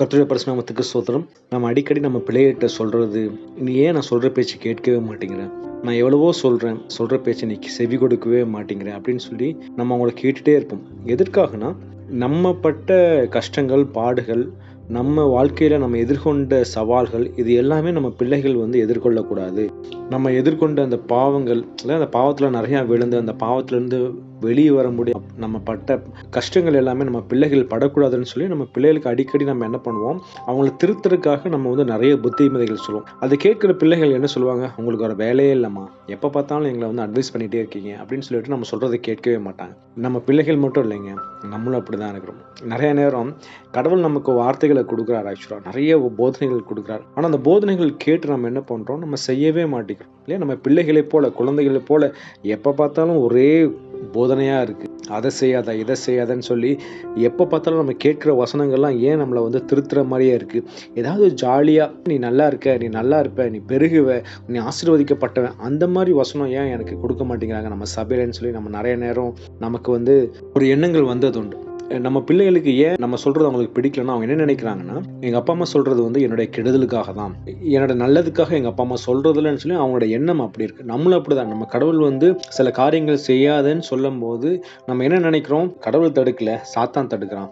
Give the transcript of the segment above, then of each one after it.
கர்த்தருடைய பரிசுநாமத்துக்கு சோத்திரம் நம்ம அடிக்கடி நம்ம பிள்ளைகிட்ட சொல்கிறது நீ ஏன் நான் சொல்கிற பேச்சு கேட்கவே மாட்டேங்கிறேன் நான் எவ்வளவோ சொல்கிறேன் சொல்கிற பேச்சை நீ செவி கொடுக்கவே மாட்டேங்கிறேன் அப்படின்னு சொல்லி நம்ம அவங்கள கேட்டுகிட்டே இருப்போம். எதற்காகனா நம்ம பட்ட கஷ்டங்கள் பாடுகள் நம்ம வாழ்க்கையில் நம்ம எதிர்கொண்ட சவால்கள் இது எல்லாமே நம்ம பிள்ளைகள் வந்து எதிர்கொள்ளக்கூடாது. நம்ம எதிர்கொண்ட அந்த பாவங்கள் இல்லை அந்த பாவத்தில் நிறையா விழுந்து அந்த பாவத்திலேருந்து வெளியே வர முடியும் நம்ம பட்ட கஷ்டங்கள் எல்லாமே நம்ம பிள்ளைகள் படக்கூடாதுன்னு சொல்லி நம்ம பிள்ளைகளுக்கு அடிக்கடி நம்ம என்ன பண்ணுவோம்? அவங்கள திருத்தறதுக்காக நம்ம வந்து நிறைய புத்திமதிகள் சொல்லுவோம். அதை கேட்குற பிள்ளைகள் என்ன சொல்லுவாங்க? உங்களுக்கு ஒரு வேலையே இல்லைம்மா. எப்போ பார்த்தாலும் எங்களை வந்து அட்வைஸ் பண்ணிகிட்டே இருக்கீங்க. அப்படின்னு சொல்லிட்டு நம்ம சொல்கிறத கேட்கவே மாட்டாங்க. நம்ம பிள்ளைகள் மட்டும் இல்லைங்க. நம்மளும் அப்படி தான் இருக்கிறோம். நிறைய நேரம் கடவுள் நமக்கு வார்த்தைகளை கொடுக்குறாரு ஆக்சுவலாக நிறைய போதனைகள் கொடுக்குறாரு. ஆனால் அந்த போதனைகள் கேட்டு நம்ம என்ன பண்ணுறோம் நம்ம செய்யவே மாட்டேங்கிறோம். இல்லையா? நம்ம பிள்ளைகளை போல குழந்தைகளை போல எப்போ பார்த்தாலும் ஒரே போதனையாக இருக்குது அதை செய்யாத இதை செய்யாதன்னு சொல்லி எப்போ பார்த்தாலும் நம்ம கேட்குற வசனங்கள்லாம் ஏன் நம்மளை வந்து திருத்துற மாதிரியே இருக்குது ஏதாவது ஜாலியாக நீ நல்லா இருக்க நீ நல்லா இருப்ப நீ பெருகுவ நீ ஆசீர்வதிக்கப்பட்டவன் அந்த மாதிரி வசனம் ஏன் எனக்கு கொடுக்க மாட்டேங்கிறாங்க நம்ம சபையிலன்னு சொல்லி நம்ம நிறைய நேரம் நமக்கு வந்து ஒரு எண்ணங்கள் வந்தது உண்டு நம்ம பிள்ளைகளுக்கு ஏன் நம்ம சொல்றது அவங்களுக்கு பிடிக்கலன்னா அவங்க என்ன நினைக்கிறாங்கன்னா எங்க அப்பா அம்மா சொல்றது வந்து என்னுடைய கெடுதலுக்காக தான். என்னோட நல்லதுக்காக எங்க அப்பா அம்மா சொல்றதுலன்னு சொல்லி அவங்களோட எண்ணம் அப்படி இருக்கு. நம்மளும் அப்படிதான். நம்ம கடவுள் வந்து சில காரியங்கள் செய்யாதன்னு சொல்லும் போது நம்ம என்ன நினைக்கிறோம்? கடவுள் தடுக்கல சாத்தான் தடுக்கிறான்.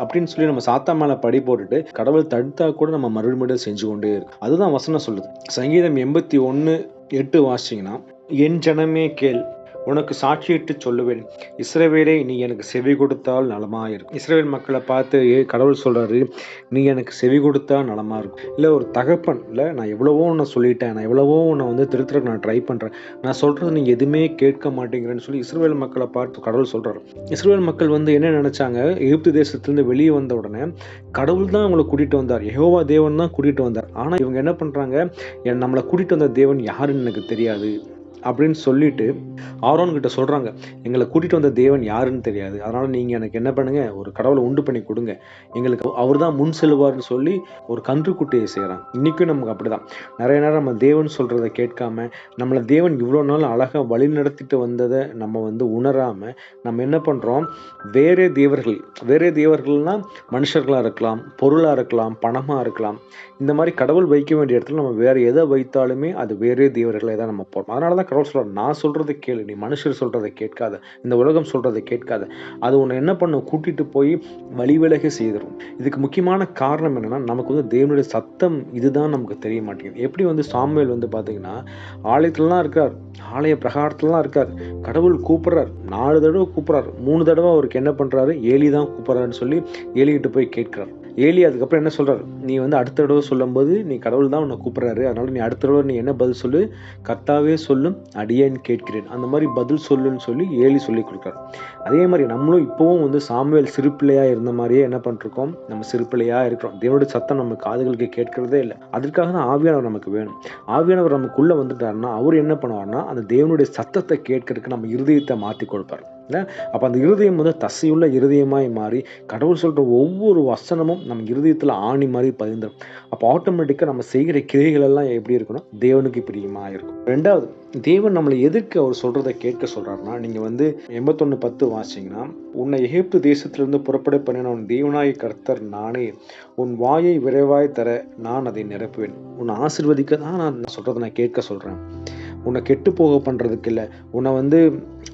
அப்படின்னு சொல்லி நம்ம சாத்தா மேல படி போட்டுட்டு கடவுள் தடுத்தா கூட நம்ம மறுபடியும் செஞ்சு கொண்டே இருக்கு அதுதான் வசனம் சொல்லுது. சங்கீதம் எண்பத்தி ஒன்று எட்டு வாசிங்கன்னா என் ஜனமே கேள் உனக்கு சாட்சியிட்டு சொல்லுவேன். இஸ்ரேவேலே நீ எனக்கு செவி கொடுத்தால் நலமாக இருக்கும். இஸ்ரேவேல் மக்களை பார்த்து ஏ கடவுள் சொல்கிறாரு நீ எனக்கு செவி கொடுத்தா நலமா இருக்கும். இல்லை ஒரு தகப்பன் இல்லை நான் எவ்வளவோ உன்னை சொல்லிட்டேன் நான் எவ்வளவோ உன்னை வந்து திருத்துறதுக்கு நான் ட்ரை பண்ணுறேன் நான் சொல்கிறது நீ எதுவுமே கேட்க மாட்டேங்கிறேன்னு சொல்லி இஸ்ரேல் மக்களை பார்த்து கடவுள் சொல்கிறார் இஸ்ரேல் மக்கள் வந்து என்ன நினச்சாங்க? எகிப்து தேசத்துலேருந்து வெளியே வந்த உடனே கடவுள் தான் அவங்களை கூட்டிகிட்டு வந்தார். யெகோவா தேவன் தான் கூட்டிகிட்டு வந்தார். ஆனால் இவங்க என்ன பண்ணுறாங்க என் நம்மளை கூட்டிகிட்டு வந்த தேவன் யாருன்னு எனக்கு தெரியாது. அப்படின்னு சொல்லிட்டு ஆரோன் கிட்ட சொல்கிறாங்க எங்களை கூட்டிகிட்டு வந்த தேவன் யாருன்னு தெரியாது. அதனால் நீங்கள் எனக்கு என்ன பண்ணுங்கள் ஒரு கடவுளை உண்டு பண்ணி கொடுங்க. எங்களுக்கு அவர் தான் முன் செல்வார்னு சொல்லி ஒரு கன்றுக்குட்டியை செய்கிறாங்க இன்றைக்கும் நமக்கு அப்படிதான். நிறைய நேரம் நம்ம தேவன் சொல்கிறத கேட்காம நம்மளை தேவன் இவ்வளோ நாள் அழகாக வழி நடத்திட்டு வந்ததை நம்ம வந்து உணராமல் நம்ம என்ன பண்ணுறோம் வேறே தேவர்கள் வேறே தேவர்கள்னா மனுஷர்களாக இருக்கலாம் பொருளாக இருக்கலாம் பணமாக இருக்கலாம். இந்த மாதிரி கடவுள் வைக்க வேண்டிய இடத்துல நம்ம வேறு எதை வைத்தாலுமே அது வேறே தேவர்களை தான் நம்ம போகிறோம் அதனால தான் கடவுள் சொல்கிறார் நான் சொல்றதை கேளு நீ மனுஷர் சொல்றதை கேட்காத இந்த உலகம் சொல்றதை கேட்காத. அது உன்னை என்ன பண்ணும்? கூட்டிட்டு போய் வழிவிலக செய்திடும். இதுக்கு முக்கியமான காரணம் என்னன்னா நமக்கு வந்து தேவனுடைய சத்தம் இதுதான் நமக்கு தெரிய மாட்டேங்குது. எப்படி வந்து சாமுவேல் வந்து பாத்தீங்கன்னா ஆலயத்துலலாம் இருக்கார் ஆலய பிரகாரத்துலலாம் இருக்கார் கடவுள் கூப்பிடுறார் நாலு தடவை கூப்பிட்றாரு மூணு தடவை அவருக்கு என்ன பண்றாரு? ஏலி தான் கூப்பிடுறாருன்னு சொல்லி ஏலிகிட்ட போய் கேட்கிறார். ஏலி அதுக்கப்புறம் என்ன சொல்கிறார் நீ வந்து அடுத்த தடவை சொல்லும்போது நீ கடவுள் தான் உன்னை கூப்பிட்றாரு. அதனால் நீ அடுத்த தடவை நீ என்ன பதில் சொல்லு? கர்த்தாவே சொல்லும் அடியேன் கேட்கிறேன். அந்த மாதிரி பதில் சொல்லுன்னு சொல்லி ஏலி சொல்லி கொடுக்குறாரு. அதே மாதிரி நம்மளும் இப்போவும் வந்து சாமுவேல் சிறுப்பிள்ளையாக இருந்த மாதிரியே என்ன பண்ணிருக்கோம்? நம்ம சிறுப்பிள்ளையாக இருக்கிறோம். தேவனுடைய சத்தம் நம்ம காதுகளுக்கு கேட்கறதே இல்லை. அதற்காக தான் ஆவியானவர் நமக்கு வேணும். ஆவியானவர் நமக்குள்ளே வந்துட்டாருன்னா அவர் என்ன பண்ணுவார்னா அந்த தேவனுடைய சத்தத்தை கேட்கறதுக்கு நம்ம இருதயத்தை மாற்றி கொடுப்பார். இல்லை அப்போ அந்த இருதயம் வந்து தசையுள்ள இருதயமாய் மாறி கடவுள் சொல்கிற ஒவ்வொரு வசனமும் நம்ம இருதயத்தில் ஆணி மாதிரி பதிந்துடும் அப்போ ஆட்டோமேட்டிக்காக நம்ம செய்கிற கிரைகள் எல்லாம் எப்படி இருக்கணும்? தேவனுக்கு பிரியமாக இருக்கும் ரெண்டாவது தேவன் நம்மளை எதிர்க்கு அவர் சொல்கிறத கேட்க சொல்கிறாருன்னா நீங்கள் வந்து எண்பத்தொன்று பத்து வாசிங்கன்னா உன்னை எகிப்து தேசத்திலிருந்து புறப்பட பண்ணின உன் தேவனாய் கர்த்தர் நானே. உன் வாயை விரைவாய் தர நான் அதை நிரப்புவேன். உன்னை ஆசிர்வதிக்க தான் நான் சொல்கிறத நான் கேட்க சொல்கிறேன் உன்னை கெட்டு போக பண்ணுறதுக்கு இல்லை. உன்னை வந்து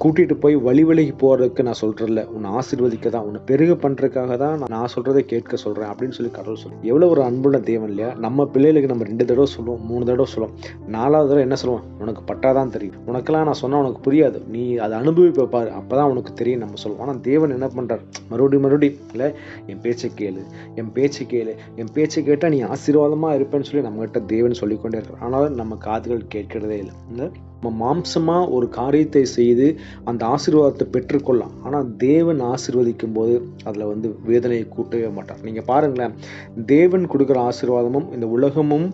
கூட்டிகிட்டு போய் வழி விலகி போகிறதுக்கு நான் சொல்றதில்ல உன்னை ஆசிர்வதிக்க தான் உன்னை பெருக பண்ணுறதுக்காக தான் நான் சொல்கிறத கேட்க சொல்கிறேன் அப்படின்னு சொல்லி கடவுள் சொல்லுவோம் எவ்வளோ ஒரு அன்புள்ள தேவன் இல்லையா? நம்ம பிள்ளைகளுக்கு நம்ம ரெண்டு தடவை சொல்லுவோம் மூணு தடவை சொல்லுவோம். நாலாவது தடவை என்ன சொல்லுவோம்? உனக்கு பட்டாதான் தெரியும். உனக்கெல்லாம் நான் சொன்னால் உனக்கு புரியாது. நீ அதை அனுபவிப்ப பாரு. அப்பதான் உனக்கு தெரியும் நம்ம சொல்லுவோம். ஆனால் தேவன் என்ன பண்ணுறார் மறுபடியும் மறுபடியும் இல்லை என் பேச்சை கேளு என் பேச்சை கேளு என் பேச்சை கேட்டால் நீ ஆசீர்வாதமாக இருப்பேன்னு சொல்லி நம்மகிட்ட தேவன் சொல்லிக்கொண்டே இருக்கிறார் ஆனாலும் நம்ம காதுகள் கேட்கிறதே இல்லை. இந்த நம்ம மாம்சமாக ஒரு காரியத்தை செய்து அந்த ஆசீர்வாதத்தை பெற்றுக்கொள்ளலாம். ஆனால் தேவன் ஆசீர்வதிக்கும் போது அதில் வந்து வேதனையை கூட்டவே மாட்டார். நீங்க பாருங்களேன் தேவன் கொடுக்குற ஆசீர்வாதமும் இந்த உலகமும்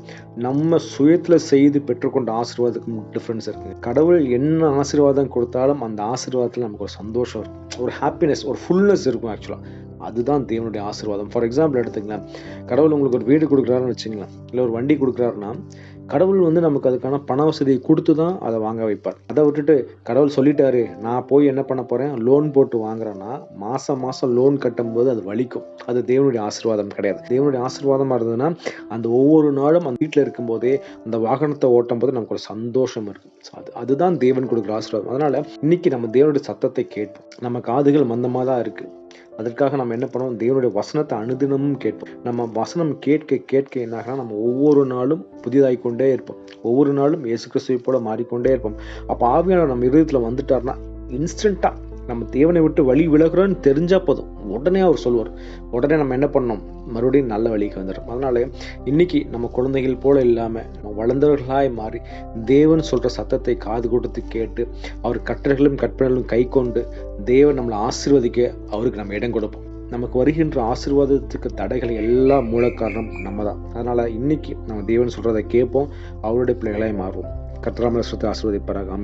நம்ம சுயத்தில் செய்து பெற்றுக்கொண்ட ஆசீர்வாதத்துக்கும் டிஃப்ரென்ஸ் இருக்குது கடவுள் என்ன ஆசீர்வாதம் கொடுத்தாலும் அந்த ஆசீர்வாதத்தில் நமக்கு ஒரு சந்தோஷம் இருக்கும் ஒரு ஹாப்பினஸ் ஒரு ஃபுல்னஸ் இருக்கும் ஆக்சுவலா அதுதான் தேவனுடைய ஆசீர்வாதம். ஃபார் எக்ஸாம்பிள் எடுத்துக்கலாம் கடவுள் உங்களுக்கு ஒரு வீடு கொடுக்குறாருன்னு வச்சுங்களேன் இல்லை ஒரு வண்டி கொடுக்குறாருன்னா கடவுள் வந்து நமக்கு அதுக்கான பண வசதியை கொடுத்து தான் அதை வாங்க வைப்பார். அதை விட்டுட்டு கடவுள் சொல்லிட்டாரு நான் போய் என்ன பண்ண போகிறேன் லோன் போட்டு வாங்குறேன்னா மாதம் மாதம் லோன் கட்டும்போது அது வலிக்கும். அது தேவனுடைய ஆசீர்வாதம் கிடையாது. தேவனுடைய ஆசீர்வாதமாக இருந்ததுன்னா அந்த ஒவ்வொரு நாளும் அந்த வீட்டில் இருக்கும்போதே அந்த வாகனத்தை ஓட்டும் போது நமக்கு ஒரு சந்தோஷம் இருக்கும் ஸோ அது அதுதான் தேவன் கொடுக்குற ஆசீர்வாதம். அதனால் இன்னைக்கு நம்ம தேவனுடைய சத்தத்தை கேட்போம். நம்ம காதுகள் மந்தமாக தான் இருக்குது அதற்காக நம்ம என்ன பண்ணுவோம்? தேவனுடைய வசனத்தை அனுதினமும் கேட்போம். நம்ம வசனம் கேட்க கேட்க என்ன ஆகும்னா நம்ம ஒவ்வொரு நாளும் புதிதாய் கொண்டே இருப்போம். ஒவ்வொரு நாளும் இயேசு கிறிஸ்துவை போல மாறிக்கொண்டே இருப்போம். அப்போ ஆவியான நம்ம இருதயத்தில் வந்துட்டார்னா இன்ஸ்டண்ட்டாக நம்ம தேவனை விட்டு வழி விலகுறோன்னு தெரிஞ்சால் போதும். உடனே அவர் சொல்லுவார் உடனே நம்ம என்ன பண்ணோம்? மறுபடியும் நல்ல வழிக்கு வந்துடும் அதனால இன்னைக்கு நம்ம குழந்தைகள் போல இல்லாமல் நம்ம வளர்ந்தவர்களாய் மாறி தேவன் சொல்ற சத்தத்தை காது கொடுத்து கேட்டு அவர் கட்டளைகளும் கற்பனைகளும் கை கொண்டு தேவன் நம்மளை ஆசீர்வதிக்க அவருக்கு நம்ம இடம் கொடுப்போம். நமக்கு வருகின்ற ஆசீர்வாதத்துக்கு தடைகள் எல்லாம் மூல காரணம் நம்ம தான் அதனால இன்னைக்கு நம்ம தேவன் சொல்றதை கேட்போம். அவருடைய பிள்ளைகளாய் மாறுவோம். கத்திராமலை சுத்த ஆசீர்வதிப்பாராக.